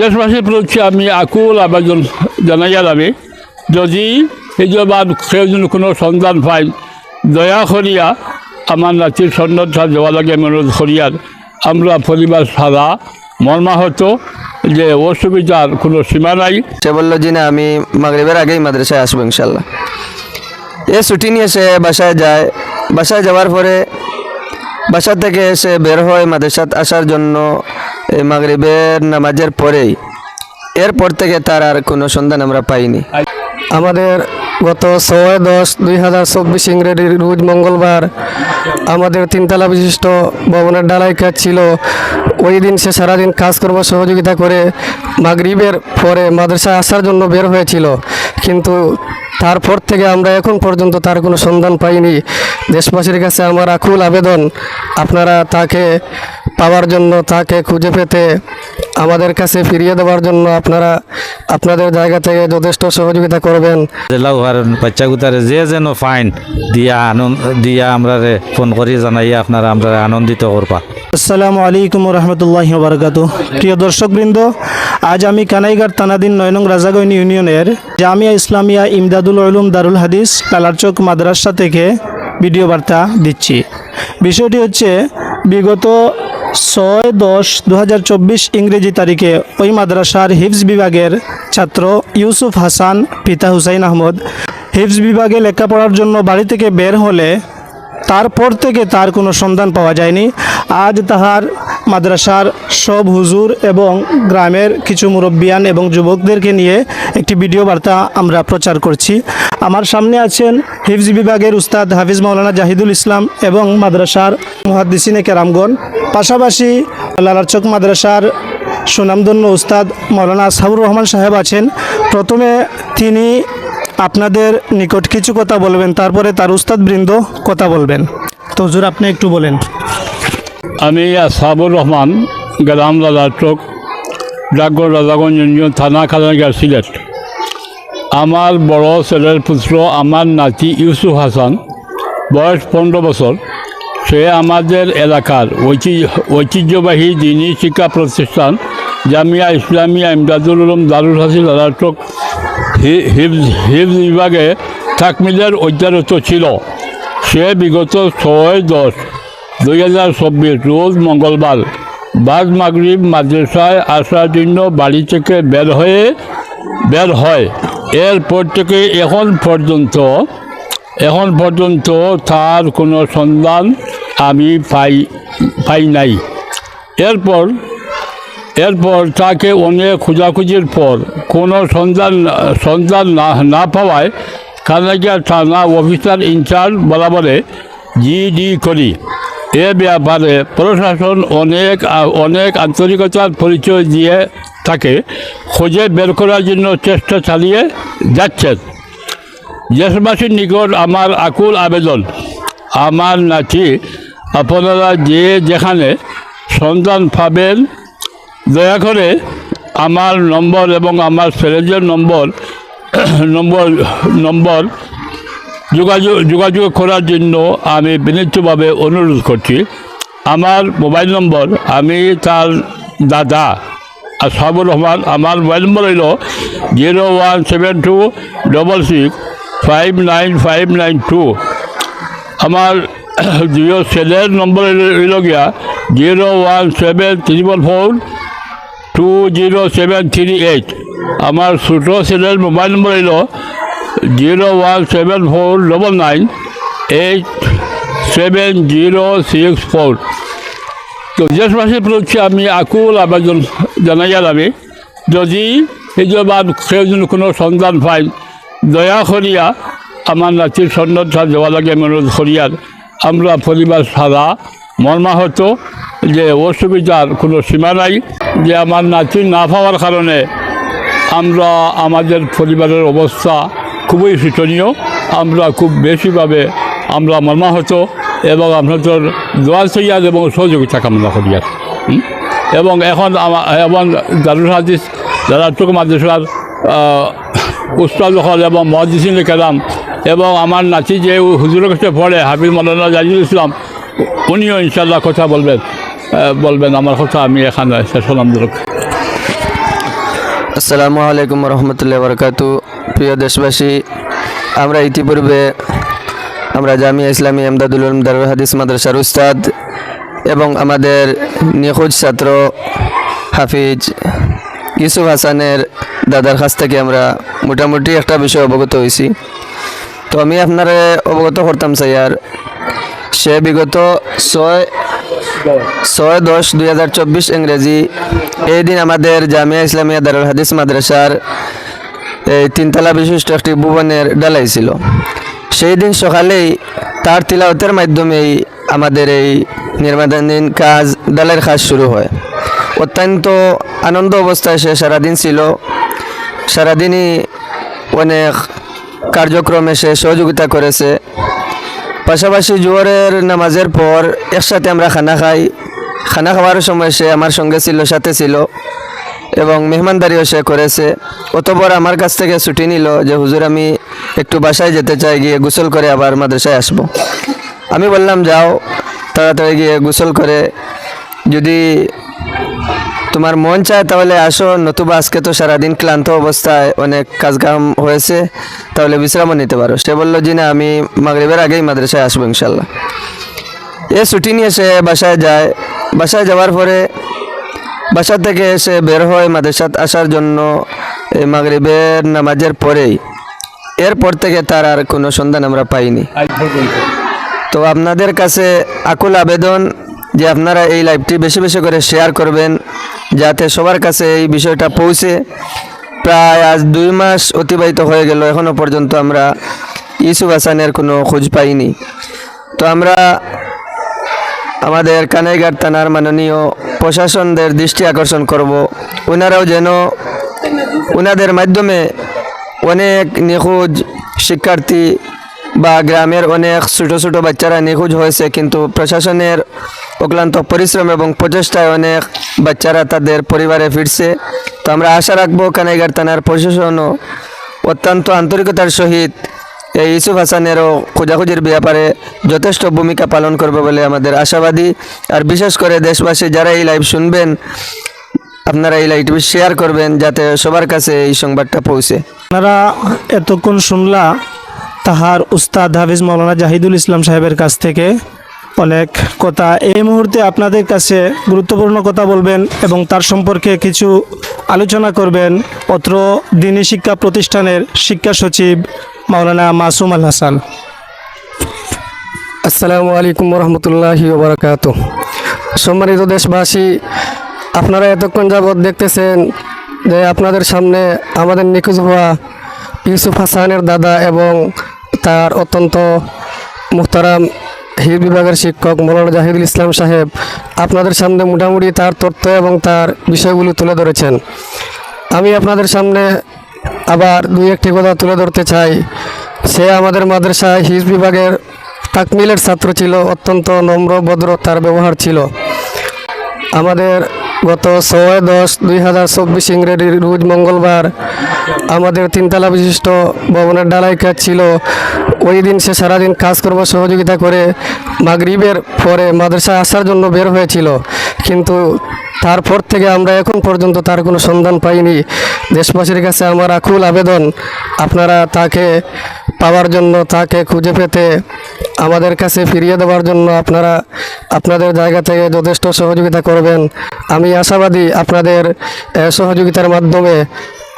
দেশবাসীর প্রতি আমি আকুল আবেদন জানাইয়ার আমি যদি এই যে বা কেউ কোনো সন্ধান পাই দয়া করিয়া আমার নাতির সন্ন্যতা দেওয়া লাগে আমি অনুরোধ করিয়ার আমরা পরিবার সারা মর্মাহত যে অসুবিধার কোনো সীমা নাই সে বলল জি না আমি মাগরিবের আগেই মাদ্রাসায় আসব ইনশাল্লাহ এ ছুটি নিয়ে সে বাসায় যায় বাসায় যাওয়ার পরে বাসা থেকে সে বের হয় মাদ্রাসাত আসার জন্য এই মাগরিবের নামাজের পরেই। এরপর থেকে তার আর কোনো সন্ধান আমরা পাইনি। আমাদের গত ছয় দশ দুই হাজার চব্বিশ ইংরেজির রোজ মঙ্গলবার আমাদের তিনতলা বিশিষ্ট ভবনের ডালাই কাজ ছিল। ওই দিন সে সারাদিন কাজকর্ম সহযোগিতা করে মাগরিবের পরে মাদ্রাসায় আসার জন্য বের হয়েছিল। কিন্তু তারপর থেকে আমরা এখন পর্যন্ত তার কোনো সন্ধান পাইনি। দেশবাসীর কাছে আমার আকুল আবেদন আপনারা তাকে পাওয়ার জন্য তাকে খুঁজে পেতে আমাদের কাছে ফিরিয়ে দেওয়ার জন্য আপনারা আপনাদের জায়গা থেকে যথেষ্ট সহযোগিতা করবেন। লাউহার বাচ্চা গুতারে যে যেন ফাইন দিয়া আনন্দ দিয়া আমরা ফোন করি জানাইয়া আপনারা আমরা আনন্দিত করবা। আসসালামু আলাইকুম রহমতুল্লাহ বারকাত প্রিয় দর্শকবৃন্দ আজ আমি কানাইগার তানাদিন নয়নং রাজাগঞ্জ ইউনিয়নের জামিয়া ইসলামিয়া ইমদাদুল উলুম দারুল হাদিস কালারচক মাদ্রাসা থেকে ভিডিও বার্তা দিচ্ছি। বিষয়টি হচ্ছে, বিগত ছয় দশ দু ইংরেজি তারিখে ওই মাদ্রাসার হিফজ বিভাগের ছাত্র ইউসুফ হাসান, পিতা হুসাইন আহমদ, হিফজ বিভাগে লেখাপড়ার জন্য বাড়ি থেকে বের হলে তারপর থেকে তার কোনো সন্ধান পাওয়া যায়নি। আজ তাহার মাদ্রাসার সব হুজুর এবং গ্রামের কিছু মুরব্বিয়ান এবং যুবকদেরকে নিয়ে একটি ভিডিও বার্তা আমরা প্রচার করছি। আমার সামনে আছেন হিফজ বিভাগের উস্তাদ হাফিজ মাওলানা জাহিদুল ইসলাম এবং মাদ্রাসার মুহাদ্দিসিনে কেরামগণ। পাশাপাশি লালারচক মাদ্রাসার সুনামধন্য উস্তাদ মৌলানা আসাবুর রহমান সাহেব আছেন। প্রথমে তিনি আপনাদের নিকট কিছু কথা বলবেন, তারপরে তার উস্তাদ বৃন্দ কথা বলবেন। তো হুজুর, আপনি একটু বলেন। আমি আসাবুর রহমান, গ্রাম লালাচক ডাকগর রাজাগঞ্জ ইউনিয়ন, থানা খালানগার সিলেট। আমার বড় ছেলের পুত্র, আমার নাতি ইউসুফ হাসান, বয়স পনেরো বছর। সে আমাদের এলাকার ঐতিহ্য ঐতিহ্যবাহী দিনী শিক্ষা প্রতিষ্ঠান, জামিয়া ইসলামিয়া ইমদাদুল উলুম দারুল হাসিল হিফজ হিফজ বিভাগে তাকমিলের অধ্যয়নত ছিল। সে বিগত ছয় দশ দুই হাজার চব্বিশ, রোজ মঙ্গলবার বাদ মাগরিব, মাদ্রাসায় আসার জন্য বাড়ি থেকে বের হয়ে, বের হয়। এরপর থেকে এখন পর্যন্ত এখন পর্যন্ত তার কোনো সন্ধান আমি পাই পাই নাই। এরপর এরপর তাকে অনেক খোঁজাখুঁজির পর কোনো সন্ধান সন্ধান না না পাওয়ায় কানাকিয়া থানা অফিসার ইনচার্জ বরাবরে জিডি করি। এ ব্যাপারে প্রশাসন অনেক অনেক আন্তরিকতার পরিচয় দিয়ে থাকে, খুঁজে বের করার জন্য চেষ্টা চালিয়ে যাচ্ছেন। দেশবাসীর নিকট আমার আকুল আবেদন, আমার নাতি, আপনারা যে যেখানে সন্ধান পাবেন, দয়া করে আমার নম্বর এবং আমার ছেলেদের নম্বর নম্বর নম্বর যোগাযোগ যোগাযোগ করার জন্য আমি বিনীতভাবে অনুরোধ করছি। আমার মোবাইল নম্বর, আমি তার দাদা আসাবুর রহমান, আমার মোবাইল নম্বর হইল zero one seven two double six five nine five nine two. আমার জিও সেলের নম্বর হইল গিয়া zero one seven triple four two zero seven three eight. আমার ছোটো ছেলের মোবাইল নম্বর হইল zero one seven four double nine eight seven zero six four তো দেশবাসীর প্রতি আমি আকুল আবেদন জানাইয়ার আমি, যদি বা কেউ কোনো সন্ধান পাই দয়া করিয়া আমার নাতির সন্ন্যতা দেওয়া লাগে অনুরোধ করিয়ার। আমরা পরিবার সারা মর্মাহত, যে অসুবিধার কোনো সীমা নাই, যে আমার নাতি না পাওয়ার কারণে আমরা আমাদের পরিবারের অবস্থা খুবই শোচনীয়। আমরা খুব বেশিভাবে, আমরা মর্মাহত এবং আপনাদের দোয়া সৈয়াদ এবং সহযোগিতা কামনা আর এবং এখন এবং দারুল হাদিস চোখ মাদ্রাসার উস্তাদ হল এবং মহাদিসিন কেরাম এবং আমার নাতি যে হুজুরের কাছে পড়ে হাবিব মৌলানা জাজিদুল ইসলাম, উনিও ইনশাল্লাহ কথা বলবেন বলবেন আমার কথা, আমি এখানে শেষ হলাম আসসালামু আলাইকুম রহমতুল্লাহ বরকাতু প্রিয় দেশবাসী, আমরা ইতিপূর্বে আমরা জামিয়া ইসলামী আমদাদুল দারুল হাদিস মাদ্রাসার উস্তাদ এবং আমাদের নিখোঁজ ছাত্র হাফিজ ইউসুফ হাসানের দাদার কাছ থেকে আমরা মোটামুটি একটা বিষয় অবগত হয়েছি। তো আমি আপনারা অবগত করতাম স্যার সে বিগত ছয় ছয় দশ দুই হাজার চব্বিশ ইংরেজি এই দিন আমাদের জামিয়া ইসলামিয়া দারুল হাদিস মাদ্রাসার এই তিনতলা বিশিষ্ট একটি ভুবনের ডালাই ছিল। সেই দিন সকালেই তার তিলাওতের মাধ্যমেই আমাদের এই নির্মাণাধীন কাজ, ডালের কাজ শুরু হয়। অত্যন্ত আনন্দ অবস্থায় সে সারাদিন ছিল। সারাদিনই অনেক কার্যক্রমে সে সহযোগিতা করেছে। পাশাপাশি জোয়ারের নামাজের পর একসাথে আমরা খানা খাই। খানা খাওয়ার সময় সে আমার সঙ্গে ছিল, সাথে ছিল। এবং মেহমানদারিও সে করেছে। অতপর আমার কাছ থেকে ছুটি নিল যে, হুজুর, আমি একটু বাসায় যেতে চাই, গিয়ে গোসল করে আবার মাদ্রাসায় আসব। আমি বললাম, যাও, তাড়াতাড়ি গিয়ে গোসল করে। যদি তোমার মন চায় তাহলে আসো, নতুবা আজকে তো সারাদিন ক্লান্ত অবস্থায় অনেক কাজকাম হয়েছে, তাহলে বিশ্রামও নিতে পারো। সে বলল, জি না, আমি মাগরিবের আগেই মাদ্রাসায় আসব ইনশাল্লাহ। এ ছুটি নিয়ে সে বাসায় যায়। বাসায় যাওয়ার পরে বাসা থেকে এসে বের হয় মাদ্রাসাত আসার জন্য, এই মাগরিবের নামাজের পরেই। এরপর থেকে তার আর কোনো সন্ধান আমরা পাইনি। তো আপনাদের কাছে আকুল আবেদন যে আপনারা এই লাইভটি বেশি বেশি করে শেয়ার করবেন, যাতে সবার কাছে এই বিষয়টা পৌঁছে। প্রায় আজ দুই মাস অতিবাহিত হয়ে গেল এখনও পর্যন্ত আমরা ইউসুফ হাসানের কোনো খোঁজ পাইনি। তো আমরা আমাদের কানাইঘাট থানার মাননীয় প্রশাসনদের দৃষ্টি আকর্ষণ করব। ওনারাও যেন ওনাদের মাধ্যমে অনেক নিখোঁজ শিক্ষার্থী বা গ্রামের অনেক ছোটো ছোটো বাচ্চারা নিখোঁজ হয়েছে, কিন্তু প্রশাসনের অক্লান্ত পরিশ্রম এবং প্রচেষ্টায় অনেক বাচ্চারা তাদের পরিবারে ফিরছে। তো আমরা আশা রাখব কানাইগার থানার প্রশাসনও অত্যন্ত আন্তরিকতার সহিত এই ইউসুফ হাসানেরও খোঁজাখুঁজির ব্যাপারে যথেষ্ট ভূমিকা পালন করবে বলে আমাদের আশাবাদী। আর বিশেষ করে দেশবাসী যারা এই লাইভ শুনবেন, আপনারা এই লাইভটি শেয়ার করবেন যাতে সবার কাছে এই সংবাদটা পৌঁছে। আপনারা এতক্ষণ শুনলা তাহার উস্তাদ হাফিজ মৌলানা জাহিদুল ইসলাম সাহেবের কাছ থেকে অনেক কথা। এই মুহূর্তে আপনাদের কাছে গুরুত্বপূর্ণ কথা বলবেন এবং তার সম্পর্কে কিছু আলোচনা করবেন। অত্র দিনী শিক্ষা প্রতিষ্ঠানের শিক্ষা সচিব মাওলানা মাসুম আল হাসান। আসসালামু আলাইকুম রহমতুল্লাহি ওবরাকাত সম্মানিত দেশবাসী, আপনারা এতক্ষণ যাবৎ দেখতেছেন যে আপনাদের সামনে আমাদের নিখোঁজ হওয়া ইউসুফ হাসানের দাদা এবং তার অত্যন্ত মুহতারাম হির বিভাগের শিক্ষক মৌলানা জাহিদুল ইসলাম সাহেব আপনাদের সামনে মোটামুটি তার তথ্য এবং তার বিষয়গুলি তুলে ধরেছেন। আমি আপনাদের সামনে আবার দুই একটি কথা তুলে ধরতে চাই। সে আমাদের মাদ্রাসায় হিজ বিভাগের তাকমিলের ছাত্র ছিল, অত্যন্ত নম্র, ভদ্র, তার ব্যবহার ছিল। আমাদের গত ছয় দশ দুই হাজার চব্বিশ ইংরেজি রোজ মঙ্গলবার আমাদের তিনতলা বিশিষ্ট ভবনের ডালাই কাজ ছিল। ওই দিন সে সারাদিন কাজ করবার সহযোগিতা করে মাগরিবের পরে মাদ্রাসায় আসার জন্য বের হয়েছিল। কিন্তু তারপর থেকে আমরা এখন পর্যন্ত তার কোনো সন্ধান পাইনি। দেশবাসীর কাছে আমার আকুল আবেদন, আপনারা তাকে পাওয়ার জন্য, তাকে খুঁজে পেতে আমাদের কাছে ফিরিয়ে দেওয়ার জন্য আপনারা আপনাদের জায়গা থেকে যথেষ্ট সহযোগিতা করবেন। আমি আশাবাদী আপনাদের সহযোগিতার মাধ্যমে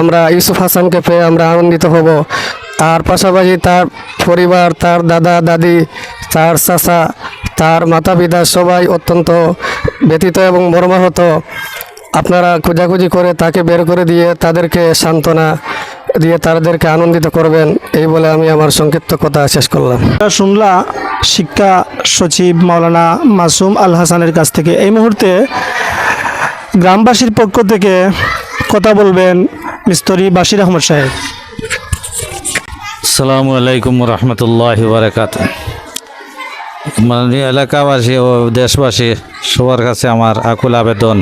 আমরা ইউসুফ হাসানকে পেয়ে আমরা আনন্দিত হব। আর পাশাপাশি তার পরিবার, তার দাদা, দাদি, তার চাচা, তার মাতা পিতা সবাই অত্যন্ত ব্যথিত এবং মর্মাহত। আপনারা খোঁজাখুঁজি করে তাকে বের করে দিয়ে তাদেরকে সান্ত্বনা দিয়ে তাদেরকে আনন্দিত করবেন এই বলে আমি আমার সংক্ষিপ্ত কথা শেষ করলাম। শুনলা শিক্ষা সচিব মাওলানা মাসুম আল হাসানের কাছ থেকে এই মুহূর্তে গ্রামবাসীর পক্ষ থেকে কথা বলবেন মিস্তরি বাশির আহমদ সাহেব। আসসালামু আলাইকুম রহমতুল্লাহ বারকাত মাননীয় এলাকাবাসী ও দেশবাসী সবার কাছে আমার আকুল আবেদন।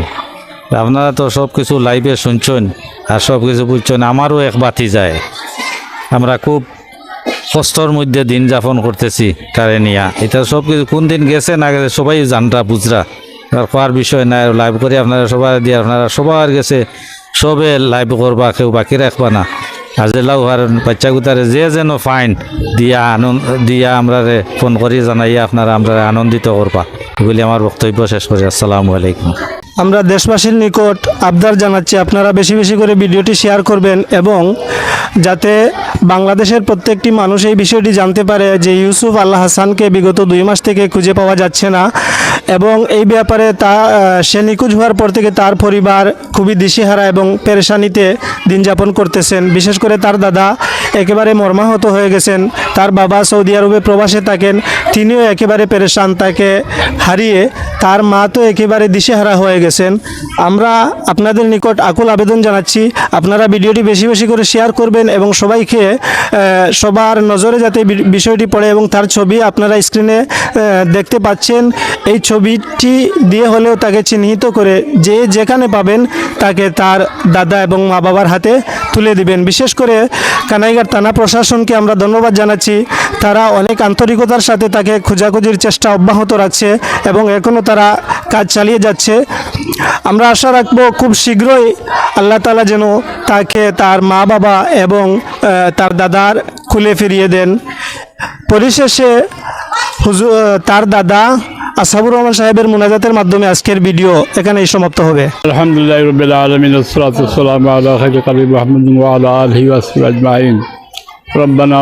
আপনারা তো সব কিছু লাইভে শুনছেন। আর সব কিছু বুঝছেন আমারও এক বাতি যায়। আমরা খুব কষ্টর মধ্যে দিন যাপন করতেছি তারে নিয়া। এটা সব কিছু কোন দিন গেছে না গেছে সবাই জানরা বুঝরা। আর কোয়ার বিষয় নাই, লাইভ করে আপনারা সবার দিয়ে, আপনারা সবার গেছে, সবে লাইভ করবা, কেউ বাকি রাখবা না। আজিলাও আর বাচ্চা গুতারে যে যেন ফাইন, দিয়া আনন্দ, দিয়া আমরা ফোন করি জানাইয়া আপনারা আমরা আনন্দিত করবা। এগুলি আমার বক্তব্য শেষ করি। আসসালামু আলাইকুম। আমরা দেশবাসীর নিকট আবদার জানাচ্ছি, আপনারা বেশি বেশি করে ভিডিওটি শেয়ার করবেন এবং যাতে বাংলাদেশের প্রত্যেকটি মানুষ এই বিষয়টি জানতে পারে যে ইউসুফ আল্লাহ হাসানকে বিগত দুই মাস থেকে খুঁজে পাওয়া যাচ্ছে না এবং এই ব্যাপারে তা সে নিখোঁজ হওয়ার পর থেকে তার পরিবার খুবই দিশেহারা এবং পেরেশানিতে দিন যাপন করতেছেন। বিশেষ করে তার দাদা একেবারে মর্মাহত হয়ে গেছেন। তার বাবা সৌদি আরবে প্রবাসে থাকেন, তিনিও একেবারে পেরেশান, তাকে হারিয়ে তার মা তো একেবারে দিশেহারা হয়ে গেছেন। আমরা আপনাদের নিকট আকুল আবেদন জানাচ্ছি, আপনারা ভিডিওটি বেশি বেশি করে শেয়ার করবেন এবং সবাইকে সবার নজরে যাতে বিষয়টি পড়ে এবং তার ছবি আপনারা স্ক্রিনে দেখতে পাচ্ছেন। এই ছবিটি দিয়ে হলেও তাকে চিহ্নিত করে যে যেখানে পাবেন তাকে তার দাদা এবং মা বাবার হাতে তুলে দিবেন। বিশেষ করে কানাইঘাট থানা প্রশাসনকে আমরা ধন্যবাদ জানাচ্ছি। তারা অনেক আন্তরিকতার সাথে তাকে খোঁজাখুঁজির চেষ্টা অব্যাহত রাখছে এবং এখনও তারা কাজ চালিয়ে যাচ্ছে আমরা আশা রাখবো খুব শীঘ্রই আল্লাহ তালা যেন তাকে তার মা বাবা এবং আহ, তার দাদার খুলে ফিরিয়ে দেন পরিশেষে হুজুর তার দাদা আসাবুর রহমান সাহেবের মোনাজাতের মাধ্যমে আজকের ভিডিও এখানেই সমাপ্ত হবে الحمد لله رب العالمين والصلاة والسلام على خير قليل محمد وعلى آله وصحبه أجمعين ربنا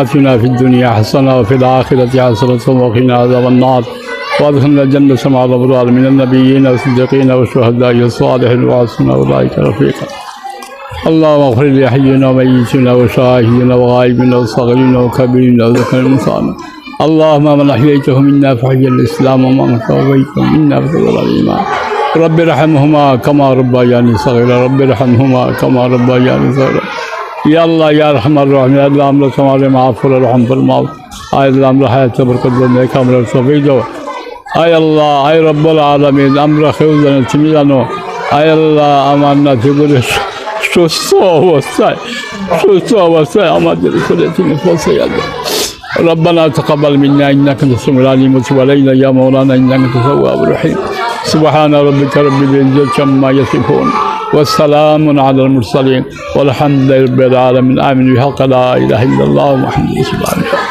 آتنا في الدنيا حسنة وفي الآخرة حسنة وقنا عذاب النار وادخلنا الجنة مع الأبرار من النبيين والصديقين والشهداء والصالحين وحسن أولئك رفيقا. اللهم اغفر لحينا وميتنا وشاهدنا وغائبنا وصغيرنا وكبيرنا وذكر المصانع اللهم من أحييته منا فحي الإسلام ومن توفيته منا فضل الإيمان. رب ارحمهما كما ربياني صغيرا. رب ارحمهما كما ربياني صغيرا. يا الله يا أرحم الراحمين. اللهم لا تمارم عفو الرحم في الموت اللهم لا حياة بركه الدنيا كامله وتوفيق আয় আল্লাহ আয় রব্বুল আলামিন আমরা কেউ জানো তুমি জানো আয় আল্লাহ আমার নাতি বলে সুস্থ অবস্থায় সুস্থ অবস্থায় আমাদের করে তিনি পৌঁছে গেল ربنا تقبل منا انك انت السميع العليم وتب علينا يا مولانا انك انت التواب الرحيم سبحان ربك رب العزه عما يصفون والسلام على المرسلين والحمد لله رب العالمين امين بحق لا اله الا الله محمد رسول الله